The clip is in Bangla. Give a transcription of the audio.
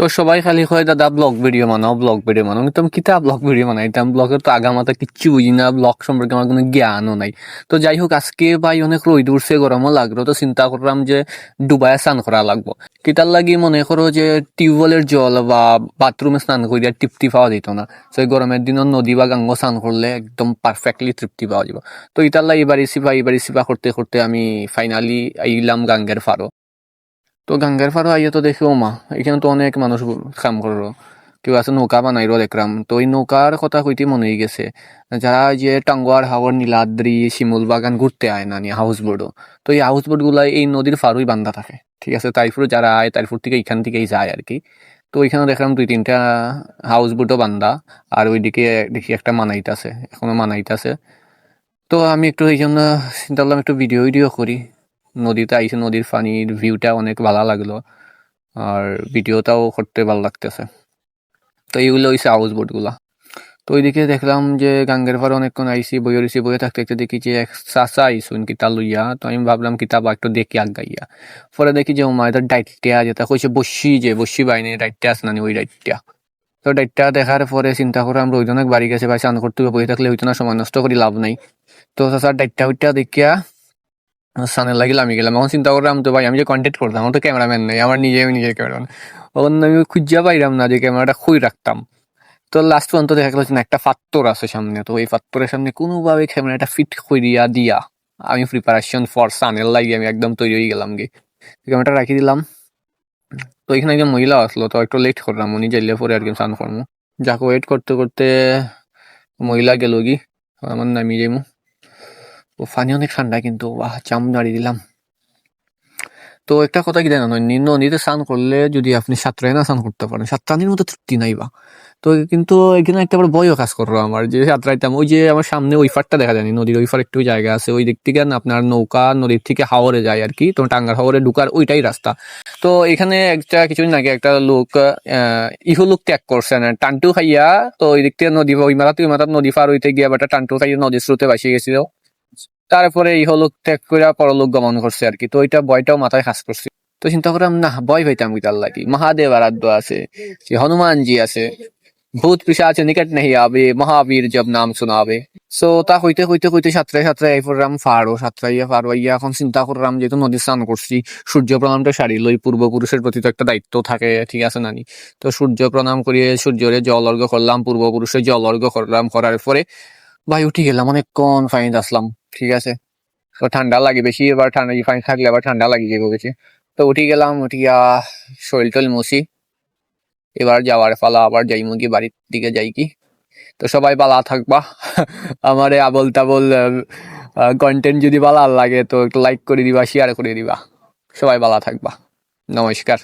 তো সবাই খালি কয়, দাদা ব্লগ ভিডিও বানাও ব্লগ ভিডিও বানাও। কিন্তু আমি কিতা ব্লগ ভিডিও বানাইতাম। ব্লগের তো আগামাতা কিচ্ছু বুঝি না ব্লগ সম্পর্কে আমার কোনো জ্ঞানও নাই। তো যাই হোক আজকে ভাই অনেক রোদ উঠছে, গরমও লাগল, তো চিন্তা করলাম যে ডুবাই স্নান করা লাগবো। কিতার লাগি মনে করো যে টিউবওয়েলের জল বা বাথরুমে স্নান করিয়া তৃপ্তি পাওয়া যেত না। তো এই গরমের দিনত নদী বা গাঙ্গ স্নান করলে একদম পারফেক্টলি তৃপ্তি পাওয়া যাব তো ইতার লাগি এবার সিপা এবার সিপা করতে করতে আমি ফাইনালি আইলাম গাঙ্গের ফারো। তো গাঙ্গের ফারো আইয়া তো দেখি মা। এখানে তো অনেক মানুষ কাম করল কেউ আছে নৌকা বানাই বানাইরো দেখলাম তো এই নৌকার কথা কইতে মনে হয়ে গেছে। যারা যে টাঙ্গুয়ার হাওয়ার নীলাদ্রি শিমুল বাগান ঘুরতে আয় না নিয়ে হাউস বোটও তো এই হাউস বোটগুলা এই নদীর ফারুই বান্ধা থাকে। ঠিক আছে তারপরে যারা আয় তারপর থেকে এখান থেকেই যায় আর কি। তো ওইখানে দেখলাম দুই তিনটা হাউস বোটও বান্ধা। আর ওইদিকে দেখি একটা মানাইতাছে এখনও মানাইতাছে তো আমি একটু এই জন্য চিন্তা করলাম একটু ভিডিও ভিডিও করি। নদীতে আইসে নদীর পানির ভিউটা অনেক ভালো লাগল আর ভিডিওটাও করতে ভালো লাগতেছে। তো এইগুলো হইছে হাউস বোটগুলা তো ওইদিকে দেখলাম যে গাঙ্গের পর অনেকক্ষণ আইসি বইয়ে রইছি, বইয়ে থাকতে থাকতে দেখি যে চাচা আইসুন কিতা লইয়া। তো আমি ভাবলাম কিতাব একটু দেখি আগাইয়া। পরে দেখি যে ওমা এটা ডাইটটা যেটা কইছে বসি যে, বসি বাইনি ডাইটটা আছে না ওই ডাইটটা। তো ডাইটটা দেখার পরে চিন্তা করে আমরা ওইজনে বাড়ি গেছে ভাই স্নান করতে বসে থাকলে হইতো না, সময় নষ্ট করি, লাভ নাই। তো চাচার ডাইটটা ওইটা দেখিয়া সানের লাগিল, আমি গেলাম। এখন চিন্তা করলাম, তো ভাই, আমি যে কন্টেক্ট করতাম আমার তো ক্যামেরাম্যান নেই, আমার নিজে, আমি নিজের ক্যামেরাম্যান তখন আমি খুঁজিয়া পাইলাম না যে ক্যামেরাটা খুই রাখতাম। তো লাস্ট পর্যন্ত দেখা গেল না, একটা ফাত্তর আছে সামনে। তো এই ফাত্তরের সামনে কোনোভাবে ক্যামেরাটা ফিট করিয়া দিয়া, আমি প্রিপারেশন ফর সানের লাগি আমি একদম তৈরি হয়ে গেলাম গে ক্যামেরাটা রাখি দিলাম। তো এখানে একজন মহিলা আসলো, তো একটু লেট করলাম, উনি যাইলে পরে আর কি, স্নান করব। যাকে ওয়েট করতে করতে মহিলা গেল কি আমার নামি যাইমু। ও পানি অনেক ঠান্ডা কিন্তু বাহ চাম দাঁড়িয়ে দিলাম। তো একটা কথা কি জানো নিম্ন নদীতে স্নান করলে যদি আপনি সাঁতরায় না স্নান করতে পারেন সাঁতরানির মতো তৃপ্তি নাই বা। তো কিন্তু এখানে একটা আবার ভয়ও কাজ করল আমার যে সাঁতরাইতাম। ওই যে আমার সামনে ওই ফারটা দেখা যায়নি নদীর ওই ফার একটু জায়গা আছে ওই দিক থেকে আপনার নৌকা নদীর থেকে হাওরে যায় আর কি তো টাঙ্গার হাওরে ঢুকার ওইটাই রাস্তা। তো এখানে একটা কিছুদিন আগে একটা লোক আহ, ইহলোক ত্যাগ করছে না টান্টু খাইয়া তো ওই দিক থেকে নদী ওই মাথা তুই মাথা নদী পার হইতে গিয়ে আবার টান্টু খাইয়া নদীর স্রোতে ভাসি গেছিল। তারপরে ইহলোক ত্যাগ করে পরলোক গমন করছে আর কি। তো ওইটা ভয়টাও মাথায় খাস করছে। তো চিন্তা করলাম না ভয় পাইতাম কি লাগি। মহাদেব আরাধ্য আছে হনুমানজি আছে। ভূত পিসাচ নিকট নেই আবে, মহাবীর জব নাম শোনাবে। সো তা হইতে হইতে হইতে সাতটায় সাতটায় এই পড়লাম ফাড়ো সাতটাইয়া ফাড়ো ইয়া এখন চিন্তা করলাম, যেহেতু নদী স্নান করছি সূর্য প্রণামটা সারি লই, পূর্বপুরুষের প্রতি তো একটা দায়িত্ব থাকে, ঠিক আছে নানি? তো সূর্য প্রণাম করিয়ে সূর্যরে জল অর্ঘ করলাম পূর্বপুরুষের জল অর্ঘ করলাম, করার পরে ভাই উঠি গেলাম, অনেকক্ষণ ফাইন আসলাম। ঠিক আছে। তো ঠান্ডা লাগে বেশি, এবার ঠান্ডা ফাইন থাকলে আবার ঠান্ডা লাগে যাবে বেশি তো উঠি গেলাম উঠিয়া শরীর টল মুছি। এবার যাওয়ার পালা, আবার যাই মুগি বাড়ির দিকে যাই কি। তো সবাই বালা থাকবা। আমারে আবল তাবল কন্টেন্ট যদি ভালো লাগে তো একটু লাইক করে দিবা শেয়ার করে দিবা। সবাই বালা থাকবা। নমস্কার।